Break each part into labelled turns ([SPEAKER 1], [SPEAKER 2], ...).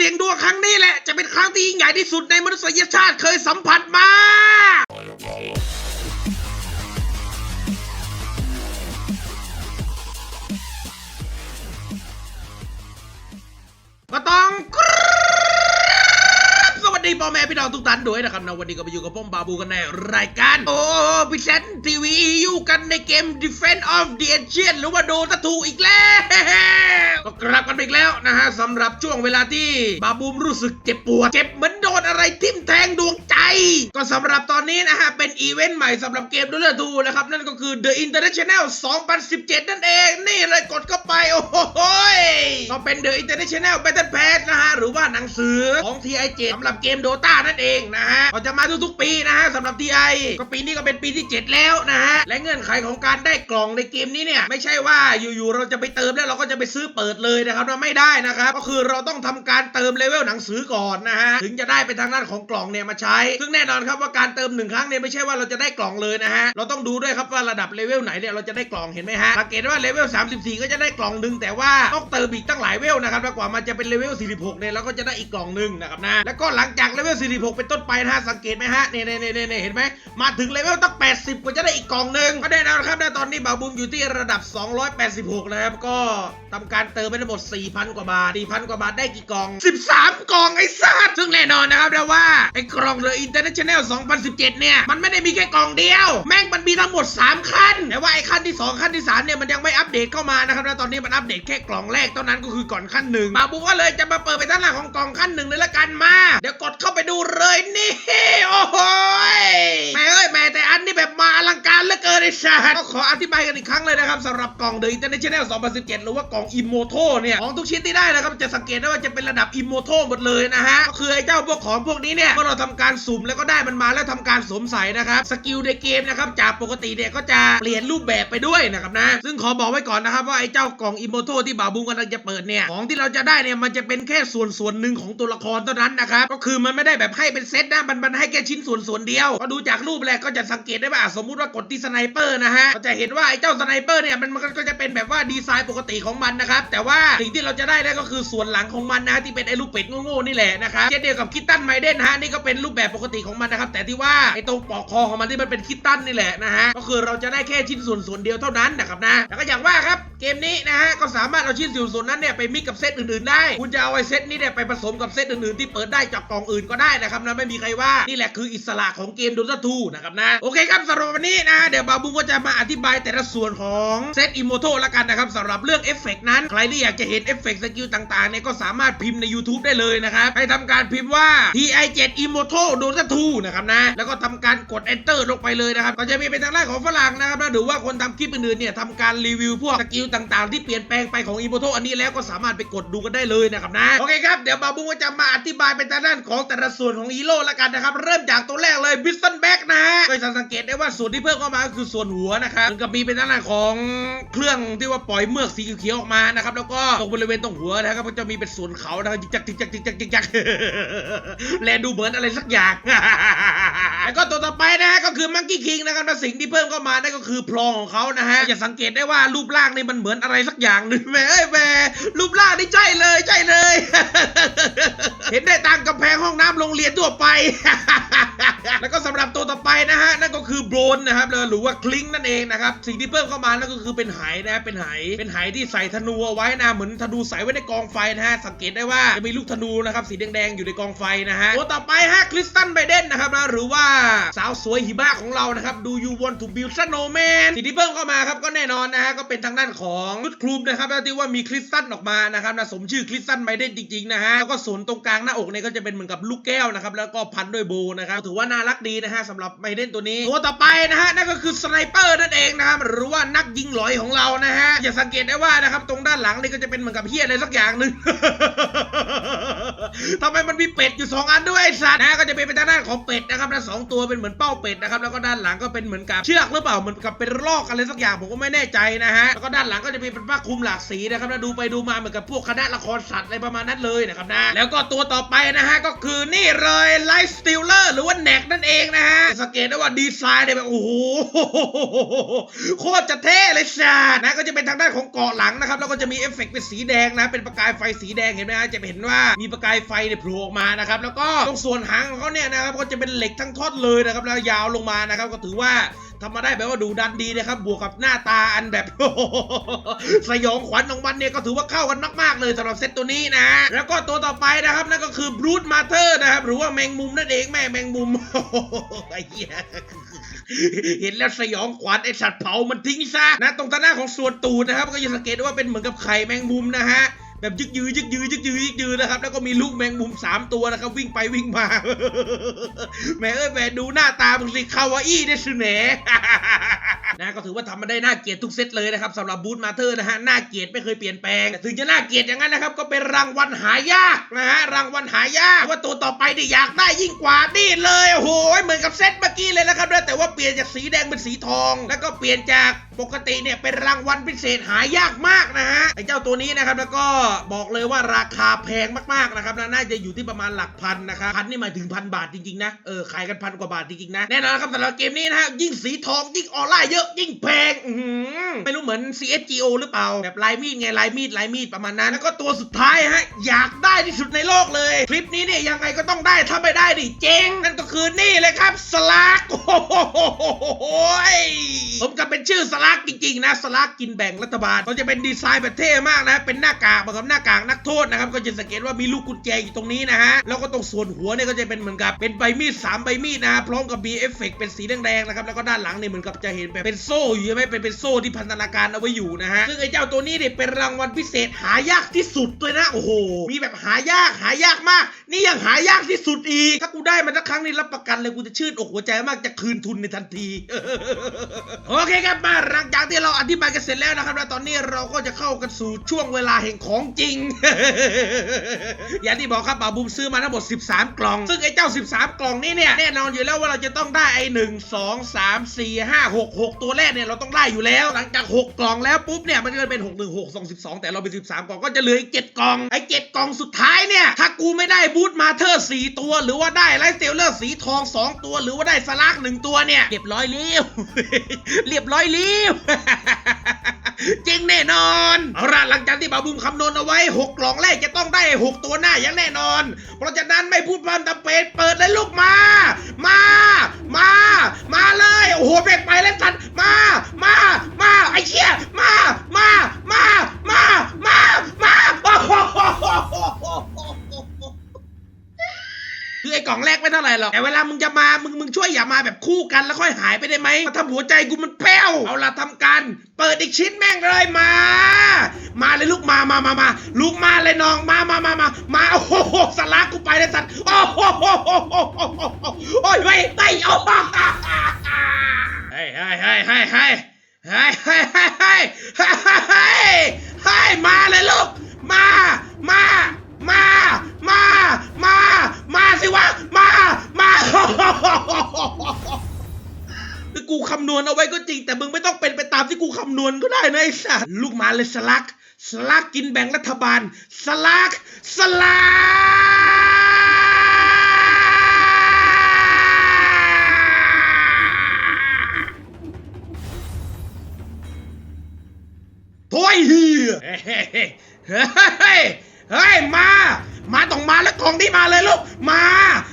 [SPEAKER 1] เสี่ยงดวงครั้งนี้แหละ จะเป็นครั้งที่ยิ่งใหญ่ที่สุดในมนุษยชาติเคยสัมผัสมาก็ต้องกราบสวัส ดีพ่อแม่พี่น้องทุกท่านด้วยนะครับนะวันนี้ก็มาอยู่กับผมบาบูกันในรายการ โอ้พิเศษทีวีอยู่กันในเกม Defense of the Ancient หรือว่าโดตาทูอีกแล้ว ก็กลับกันอีกแล้วนะฮะสำหรับช่วงเวลาที่บาบูมรู้สึกเจ็บปวด เจ็บเหมือน ดนอะไรทิ่มแทงดวงใจ ก็สำหรับตอนนี้นะฮะ เป็นอีเวนต์ใหม่สำหรับเกมดูเลอร์ทูนะครับ นั่นก็คือ The International 2017 นั่นเอง นี่เลยกดเข้าไป โอ้โหก็เป็น The International Battle Pass นะฮะ หรือว่าหนังสือของ TI7 สำหรับเกม Dota นั่นเองนะฮะก็จะมาทุกๆปีนะฮะสำหรับ TI ก็ปีนี้ก็เป็นปีที่ 7 แล้วนะฮะ และเงื่อนไขของการได้กล่องในเกมนี้เนี่ย ไม่ใช่ว่าอยู่ๆเราจะไปเติมแล้วเราก็จะไปซื้อเปิดเลยนะครับว่าไม่ได้นะครับก็คือเราต้องทำการเติมเลเวลหนังสือก่อนนะฮะถึงจะได้เป็นทางด้านของกล่องเนี่ยมาใช้ ซึ่งแน่นอนครับว่าการเติมหนึ่งครั้งเนี่ยไม่ใช่ว่าเราจะได้กล่องเลยนะฮะ เราต้องดูด้วยครับว่าระดับเลเวลไหนเนี่ยเราจะได้กล่องเห็นไหมฮะ สังเกตว่าเลเวล 34 ก็จะได้กล่องหนึ่งแต่ว่าต้องเติมอีกตั้งหลายเวลนะครับแล้วกว่ามันจะเป็นเลเวล 46 เนี่ยเราก็จะได้อีกกล่องหนึ่งนะครับนะ แล้วก็หลังจากเลเวล 46 เป็นต้นไปนะฮะสังเกตไหมฮะเนี่ยเนี่ยเนี่ยเห็นไหมมาถึงเลเวลตั้ง 80 กว่าจะได้อีกกล่องหนึ่งก็ได้แล้วครับนตอนนี้บาบูมอยู่ที่ระดับ 286 นะครับก็ทำการเติมไปทั้งหมด 4,000 กว่าบาท 4,000 กว่าบาทได้กี่กล่อง 13 กล่องไอ้สัสซึ่งแน่นอนนะครับนะว่าไอ้กล่องเดอะอินเตอร์เนชั่นแนล 2017 เนี่ย มันไม่ได้มีแค่กล่องเดียว แม่งมันมีทั้งหมด 3 ขั้น แต่ว่าไอ้ขั้นที่ 2 ขั้นที่ 3 เนี่ย มันยังไม่อัปเดตเข้ามานะครับนะตอนนี้มันอัปเดตแค่กล่องแรกเท่านั้นก็คือก่อนขั้นหนึ่งบาบูก็เลยจะมาเปิดไปด้านหลังของกล่องขั้นหนึ่งเลยละกันมา เดี๋ยวกดเข้าไปดูเลยนี่โอ้โหแม่เอ้ยแม่แต่อันนี้แบบมาอลังการเหลือเกินไอ้สัสก็ขออธิบายกันอีกครั้งเลยนะครับสำหรับกล่อง The International 2017 หรือว่ากล่อง Immortal เนี่ยของทุกชิ้นที่ได้นะครับจะสังเกตได้ว่าจะเป็นระดับ Immortal หมดเลยนะฮะก็คือไอ้เจ้าพวกของพวกนี้เนี่ยเมื่อเราทำการสุ่มแล้วก็ได้มันมาแล้วทำการสวมใส่นะครับสกิลในเกมนะครับจากปกติเนี่ยก็จะเปลี่ยนรูปแบบไปด้วยนะครับนะ ซึ่งขอบอกไว้ก่อนนะครับว่าไอ้เจ้ากล่อง Immortal ที่บ่าวบุงกำลังจะเปิดเนี่ยของที่เราจะได้เนี่ยมันจะเป็นแค่ส่วนส่วนหนึ่งของตัวละครเท่านั้นนะครับก็คือมันไม่ได้แบบให้เป็นเซตนะมันมันให้แค่ชิ้นส่วนส่วนเดียวก็ดูจากรูปแรกก็จะสังเกตได้ว่าสมมุติว่ากดที่สไนเปอร์นะฮะก็จะเห็นว่าไอ้เจ้าสไนเปอร์เนี่ยมันมันก็จะเป็นแบบว่าดีไซน์ปกติของมันนะครับแต่ว่าสิ่งที่เราจะได้ก็คือส่วนหลังของมันนะฮะที่เป็นไอ้ลูกเป็ดโง่ๆนี่แหละนะครับเช่นเดียวกับคิตตันไมเดนฮะนี่ก็เป็นรูปแบบปกติของมันนะครับ แต่ที่ว่าไอ้ตรงปอกคอของมันที่มันเป็นคิตตันนี่แหละนะฮะก็คือเราจะได้แค่ชิ้นส่วนส่วนเดียวเท่านั้นนะครับนะแล้วก็อย่างว่าครับเกมนี้นะฮะก็สามารถเอาชิ้นส่วนส่วนนั้นเนี่ยไปมิกกับเซตอื่นๆได้ คุณจะเอาไอ้เซตนี้เนี่ยไปผสมกับเซตอื่นๆที่เปิดได้จากกล่องอื่นก็ได้นะครับนะไม่มีใครว่านี่แหละคืออิสระของเกม Dota 2นะครับนะโอเคครับสำหรับวันนี้นะฮะเดี๋ยวบาบูก็จะมาอธิบายแต่ละส่วนของเซตอิโมโตละกันนะครับสำหรับเรื่องเอฟเฟกนั้นใครที่อยากจะเห็นเอฟเฟกสกิลต่างๆเนี่ยก็สามารถพิมพ์ใน YouTube ได้เลยนะครับให้ทำการพิมพ์ว่า TI7 Immortal Dota 2นะครับนะ แล้วก็ทำการกด Enter ลงไปเลยนะครับ ก็จะมีเป็นทางด้านของฝรั่งนะครับนะหรือว่าคนทำคลิปอื่นๆเนี่ยทำการรีวิวพวกสกิลต่างๆ ที่เปลี่ยนแปลงไปของ Immortal อันนี้แล้วก็สามารถไปกดดูกันได้เลยนะครับนะ โอเคครับ เดี๋ยวบาบูก็จะมาอธิบายเป็นทางด้านของแต่ละส่วนของฮีโร่ละกันนะครับ เริ่มจากตัวแรกเลยบิสตันแบ็กนะฮะก็จะสังเกตได้ว่าส่วนที่เพิ่มเข้ามาก็คือส่วนหัวนะครับมันก็มีเป็นทางด้านของเครื่องที่ว่าปล่อยเมือกสีเขียวออกมานะครับแล้วก็ตรงบริเวณตรงหัวนะครับก็จะมีเป็นส่วนเขานะครับจิกจักจิกจักจิกจักจิกจักแลดูเหมือนอะไรสักอย่าง แล้วก็ตัวต่อไปนะฮะก็คือมังกี้คิงนะครับสิ่งที่เพิ่มเข้ามานั่นก็คือพลองของเขานะฮะจะสังเกตได้ว่ารูปร่างนี่มันเหมือนอะไรสักอย่างหนึ่งแม่เอ้ยแหม่รูปร่างนี่ใช่เลยใช่เลย เห็นได้ตามกำแพงห้องน้ำโรงเรียนทั่วไป แล้วก็สำหรับตัวต่อไปนะฮะนั่นก็คือโบรนนะครับหรือว่าคลิงนั่นเองนะครับสิ่งที่เพิ่มเข้ามานั่นก็คือเป็นไหนะฮะเป็นไหเป็นไหที่ใส่ธนูเอาไว้นะเหมือนธนูใส่ไว้ในกองไฟนะฮะสังเกตได้ว่าจะมีลูกธนูนะครับสีแดงๆอยู่ในกองไฟนะฮะตัวต่อไปฮะคริสตันไบเดนนะครับนะหรือว่าสาวสวยหิมะของเรานะครับดูยูวอนทูบิลสโนแมนสิ่งที่เพิ่มเข้ามาครับก็แน่นอนนะฮะก็เป็นทางด้านของชุดคลุมนะครับแล้วที่ว่ามีคริสตันออกมานะครับนะสมชื่อคริสตันไบเดนจริงๆนะฮะแล้วก็ส่วนตรงกลางหน้าอกเนี่ยก็จะเป็นเหมือนกับลูกแก้วนะครับแล้วก็พันด้วยโบนะครับถือว่าน่ารักดีนะฮะสำหรับไบเดนตัวนี้ตัวต่อไปนะฮะนั่นก็คือสไนเปอร์นั่นเองนะครับหรือว่านักยิงหลอยของเรานะฮะอย่าสังเกตได้ว่านะครับตรงด้านหลังนี่ก็จะเป็นเหมือนกับเฮียอะไรสักอย่างหนึ่งทำไมมันมีเป็ดอยู่สองอันด้วยไอ้สัตว์นะก็จะเป็นไปทางด้านของเป็ดนะครับและสองตัวเป็นเหมือนเป้าเป็ดนะครับแล้วก็ด้านหลังก็เป็นเหมือนกับเชือกหรือเปล่าเหมือนกับเป็นลอกอะไรสักอย่างผมก็ไม่แน่ใจนะฮะแล้วก็ด้านหลังก็จะมีเป็นผ้าคลุมหลากสีนะครับแล้วดูไปดูมาเหมือนกับพวกคณะละครสัตว์อะไรประมาณนั้นเลยนะครับนะแล้วก็ตัวต่อไปนะฮะก็คือนี่เลยไลฟ์สติลเลอร์หรือว่าแนกนั่นเองนะฮะสังเกตได้ว่าดีไซน์เนี่ยแบบโอ้โหโคตรจะเท่เลยสัตว์นะก็จะเป็นทางด้านของเกาะหลังนะครับแล้วก็จะมีเอฟเฟกต์เป็นสีแดงนะเป็นประกายไฟสีแดงเห็นไหมฮะจะเห็นว่ามีประกายไฟเนี่ยโผล่ออกมานะครับแล้วก็ตรงส่วนหางของเขาเนี่ยนะครับก็จะเป็นเหล็กทั้งท่อนเลยนะครับแล้วยาวลงมานะครับ ก็ถือว่าทำมาได้แบบว่าดูดันดีนะครับ บวกกับหน้าตาอันแบบ สยองขวัญของมันเนี่ยก็ถือว่าเข้ากันมากๆเลยสำหรับเซตตัวนี้นะ แล้วก็ตัวต่อไปนะครับนั่นก็คือบรูทมาเธอร์นะครับ หรือว่าแมงมุมนั่นเองแม่แมงมุมไอ้เหี้ยเห็นแล้วสยองขวัญไอสัตว์เผามันทิ้งซะนะตรงทาหน้าของส่วนตูดนะครับ ก็จะสังเกตว่าเป็นเหมือนกับไข่แมงมุมนะฮะ แบบยึกยือยึกยือยึกยือยึกยือนะครับแล้วก็มีลูกแมงมุมสามตัวนะครับวิ่งไปวิ่งมาแหม่เอ้ยแหม่ดูหน้าตามึงสิคาวาอี้ได้สุเน่ นะก็ถือว่าทำมาได้น่าเกลียดทุกเซตเลยนะครับสำหรับบูธมาเธอร์นะฮะน่าเกลียดไม่เคยเปลี่ยนแปลงถึงจะน่าเกลียดอย่างนั้นนะครับก็เป็นรางวัลหายากนะฮะรางวัลหายากว่าตัวต่อไปเนี่ยอยากได้ยิ่งกว่านี่เลยโอ้โหเหมือนกับเซตเมื่อกี้เลยนะครับแต่ว่าเปลี่ยนจากสีแดงเป็นสีทอง แล้วก็เปลี่ยนจากปกติเนี่ยเป็นรางวัลพิเศษหายากมากนะฮะไอ้เจ้าตัวนี้นะครับแล้วก็บอกเลยว่าราคาแพงมากๆนะครับน่าจะอยู่ที่ประมาณหลักพันนะครับพันนี่หมายถึงพันบาทจริงๆนะเออขายกันพันกว่าบาทจริงๆนะแน่นอนครับสำหรับเกมนี้นะฮะยิ่งสีทองยิ่งออร่าเยอะยิ่งแพงอื้อหือไม่รู้เหมือน CSGO หรือเปล่า แบบลายมีดไงลายมีดลายมีดประมาณนั้น แล้วก็ตัวสุดท้ายฮะ อยากได้ที่สุดในโลกเลย คลิปนี้เนี่ยยังไงก็ต้องได้ถ้าไม่ได้ดิเจ๊งนั่นก็คือนี่เลยครับสลากโอ้โหผมกับเป็นชื่อสลากจริงๆนะสลากกินแบ่งรัฐบาลเขาจะเป็นดีไซน์แบบเท่มากนะ เป็นหน้ากากเหมือนกับหน้ากากนักโทษนะครับก็จะสังเกตว่ามีลูกกุญแจอยู่ตรงนี้นะฮะแล้วก็ตรงส่วนหัวเนี่ยก็จะเป็นเหมือนกับเป็นใบมีดสามใบมีดนะพร้อมกับมีเอฟเฟกต์เป็นสีแดงๆนะครับแล้วก็ด้านหลังเนี่ยเหมือนกับจะเห็นแบบเป็นโซ่อยู่ใช่ไหมเป็นเป็นโซ่ที่พันธนาการเอาไว้อยู่นะฮะซึ่งไอ้เจ้าตัวนี้เนี่ยเป็นรางวัลพิเศษหายากที่สุดเลยนะโอ้โหมีแบบหายากหายากมาก นี่ยังหายากที่สุดอีก ถ้ากูได้มันสักครั้งนี่รับประกันเลยกูจะชื่นอกหัวใจมากจะคืนทุนในทันที โอเคครับมาหลังจากที่เราอธิบายกันเสร็จแล้วนะครับแล้วตอนนี้เราก็จะเข้ากันสู่ช่วงเวลาแห่งของจริง อย่างที่บอกครับบาบูมซื้อมาทั้งหมด 13 กล่อง ซึ่งไอ้เจ้า 13 กล่องนี้เนี่ยแน่นอนอยู่แล้วว่าเราจะต้องได้ไอ้หนึ่งสองสามสี่ห้าหกหกตัวแรกเนี่ยเราต้องได้อยู่แล้ว หลังจาก 6 กล่องแล้วปุ๊บเนี่ยมันก็จะเป็น 6 1 6 2 12 แต่เราเป็น 13 กล่องก็จะเหลืออีก 7 กล่อง ไอ้ 7 กล่องสุดท้ายเนี่ย ถ้ากูไม่ได้บูทมาเธอร์4ตัว หรือว่าได้ไลท์เตลเลอร์สีทอง 2 ตัว หรือว่าได้สลักหนึ่งตัวเนี่ยเรียบร้อยเลี้ยวเรียบร้อยเลี้ยวจริงแน่นอนเอาละหลังจากที่บาบุมคำนวณเอาไว้ 6 กล่องแรกจะต้องได้ 6 ตัวหน้าอย่างแน่นอน เพราะฉะนั้นไม่พูดพร่ำทำเพลเปิดเลยลูกมา มา มาเลย โอ้โหเบรกไปแล้วสันมา มา มา ไอ้เชี่ยมา มา มา มา มา มาโอ้โหคือไอ้กล่องแรกไม่เท่าไหร่หรอก แต่เว ลามึงจะมา มึงมึงช่วยอย่ามาแบบคู่กันแล้วค่อยหายไปได้ไหมมาทำหัวใจกูมันแป้วเอาละทำการ เปิดอีกชิ้นแม่งเลยมา มาเลยลูกมามามามาลูกมาเลยน้องมามามามามาโอ้โหสลักกูไปเลยสัตว์โอ้โหโอ้ยไปไปโอ้โหเฮ้ยเฮ้ยเฮ้ยเฮ้ยเฮ้ยเฮ้ยเฮ้ยเฮ้ยเฮ้ยเฮ้ยเฮ้ยเฮ้ยมาเลยลูกมามา มา มา มา มาสิวะ มา มาคือกูคำนวณเอาไว้ก็จริง แต่มึงไม่ต้องเป็นไปตามที่กูคำนวณก็ได้นะไอ้สัสลูกหมาเลยสลัก สลักกินแบ่งรัฐบาล สลัก สลักโถ่เฮียเฮ้ยเฮ้ย เฮ้ยมา มาต้องมาแล้วกองที่มาเลยลูก มา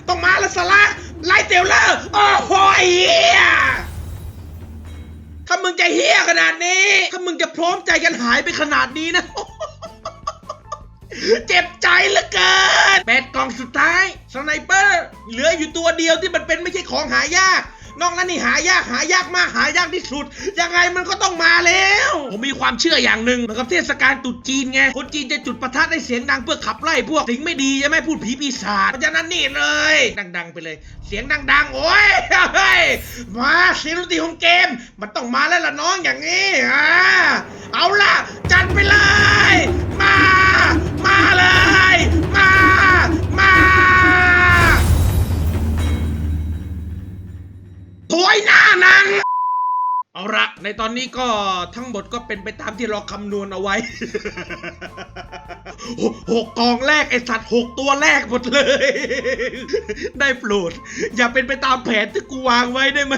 [SPEAKER 1] ต้องมาแล้วสลักไล่เตียวเลอร์โอ้โหเฮียถ้ามึงจะเฮียขนาดนี้ ถ้ามึงจะพร้อมใจกันหายไปขนาดนี้นะ เจ็บใจเหลือเกินแปดกล่องสุดท้ายสไนเปอร์ เหลืออยู่ตัวเดียวที่มันเป็นไม่ใช่ของหายาก นอกนั้นนี่หายากหายากมากหายากที่สุด ยังไงมันก็ต้องมาแล้ว ผมมีความเชื่ออย่างหนึ่งเหมือนกับเทศกาลตรุษจีนไง คนจีนจะจุดประทัดให้เสียงดังเพื่อขับไล่พวกสิ่งไม่ดีใช่ไหมพูดผีปีศาจเพราะฉะนั้นนี่เลย ดังๆไปเลย เสียงดังๆ โอ้ยเฮ้ยมาเสียงดนตรีของเกม มันต้องมาแล้วล่ะน้องอย่างนี้อ่าเอาล่ะ จัดไปเลย มา มาเลย มามา เอาละในตอนนี้ก็ทั้งหมดก็เป็นไปตามที่เราคำนวณเอาไว้ หกกองแรกไอสัตว์หกตัวแรกหมดเลย ได้โปรด อย่าเป็นไปตามแผนที่กูวางไว้ได้ไหม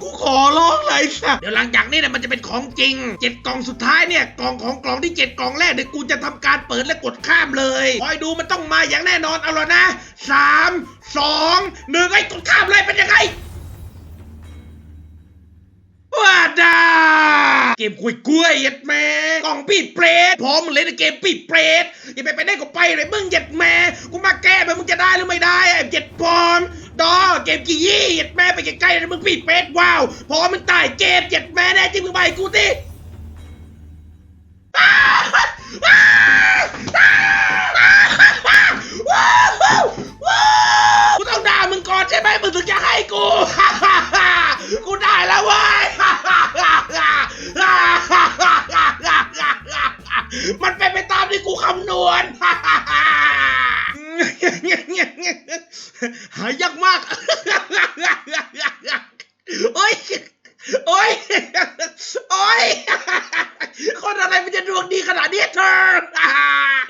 [SPEAKER 1] กูขอร้องเลยสัตว์เดี๋ยวหลังจากนี้เนี่ยมันจะเป็นของจริงเจ็ดกล่องสุดท้ายเนี่ยกล่องของกล่องที่เจ็ดกล่องแรกเดี๋ยวกูจะทำการเปิดและกดข้ามเลยคอยดูมันต้องมาอย่างแน่นอนเอาละนะสามสองหนึ่งไอ้กดข้ามเลยเป็นยังไง กมคุยกล้วยเย็ดแม่กล่องปีดเปรตพร้อมมึงเล่นในเกมปีดเปรตอย่าไปไปได้ก็ไปเลยมึงเย็ดแม่กูมาแก้ไปมึงจะได้หรือไม่ได้ไอ้เย็ดพรอมดอเกมกี่ยี่เย็ดแม่ไปใกล้ๆเลยมึงปีดเปรตว้าวพร้อมมึงตายเกมเย็ดแม่แน่จริงมึงไปกูสิ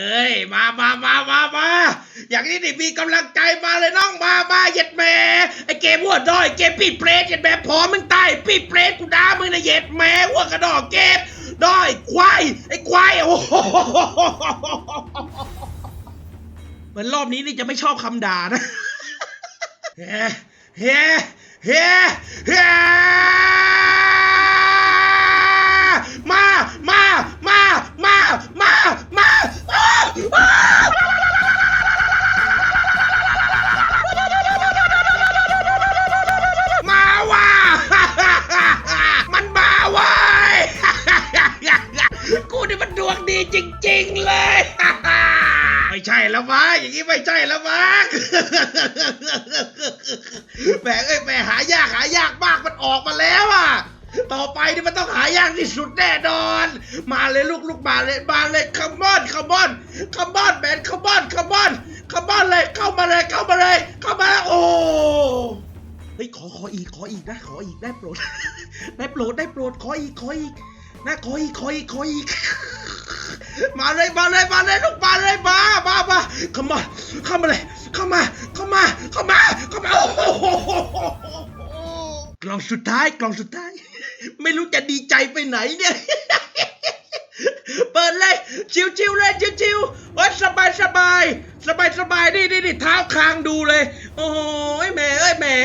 [SPEAKER 1] เฮ้ยมามามามามาอย่างนี้นี่มีกำลังใจมาเลยน้องมามาเหย็ดแม่ไอเกมหัวดอยเกมปีเปรตเหย็ดแม่พอมึงตายปีเปรตกูด่ามึงนะเหย็ดแม่หัวกระดอกเกมดอยควายไอ้ควายโอ้โหเหมือนรอบนี้นี่จะไม่ชอบคำด่านะเฮ้เฮ้เฮ้เฮ้ จริง ๆ เลย ไม่ใช่แล้วมั้งอย่างนี้ไม่ใช่แล้วมั้งแหมเอ้ยแหมหายากหายากมากมันออกมาแล้วอะต่อไปนี่มันต้องหายากที่สุดแน่นอน มาเลยลูกลูกมาเลยมาเลยคัมบอนคัมบอนคัมบอนแมนคัมบอนคัมบอนคัมบอนเลยเข้ามาเลยเข้ามาเลยเข้ามาโอ้เฮ้ยขอขออีกขออีกนะขออีกได้โปรดได้โปรดได้โปรดขออีกขออีกนะขออีกขออีกขออีก มาเลยมาเลยมาเลยลูกมาเลยมามามาเข้ามาเข้ามาเลยเข้ามาเข้ามาเข้ามาเข้ามาโอ้โหกล่องสุดท้ายกล่องสุดท้าย ไม่รู้จะดีใจไปไหนเนี่ยเปิดเลยชิวๆเลยชิวๆโอ้ยสบายสบาย สบายสบายนี่นี่นี่เท้าคางดูเลย โอ้ยแหม่เอ้ยแหม่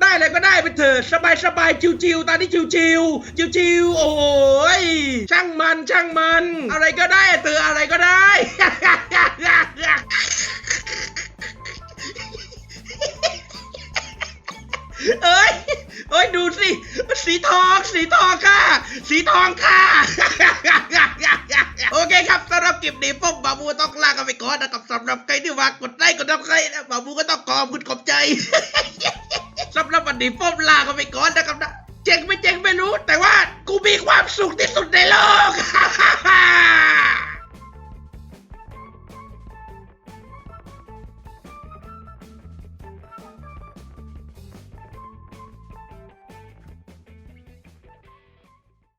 [SPEAKER 1] ได้เลยก็ได้ไปเถอะสบายสบายชิวๆตอนนี้ชิวๆชิวๆโอ้ยช่างมันช่างมัน อะไรก็ได้เธออะไรก็ได้ เอ้ย เอ้ยดูสิสีทอง สีทองค่ะ สีทองค่ะ โอเคครับสำหรับคลิปนี้พวกบาบูต้องลากันไปก่อนนะครับสำหรับใครที่ว่ากดไลค์กดซับสไครนะบาบูก็ต้องขอบคุณขอบใจสำหรับวันนี้พวกลากันไปก่อนนะครับนะเจ๋งไม่เจ๋งไม่รู้ แต่ว่ากูมีความสุขที่สุดในโลก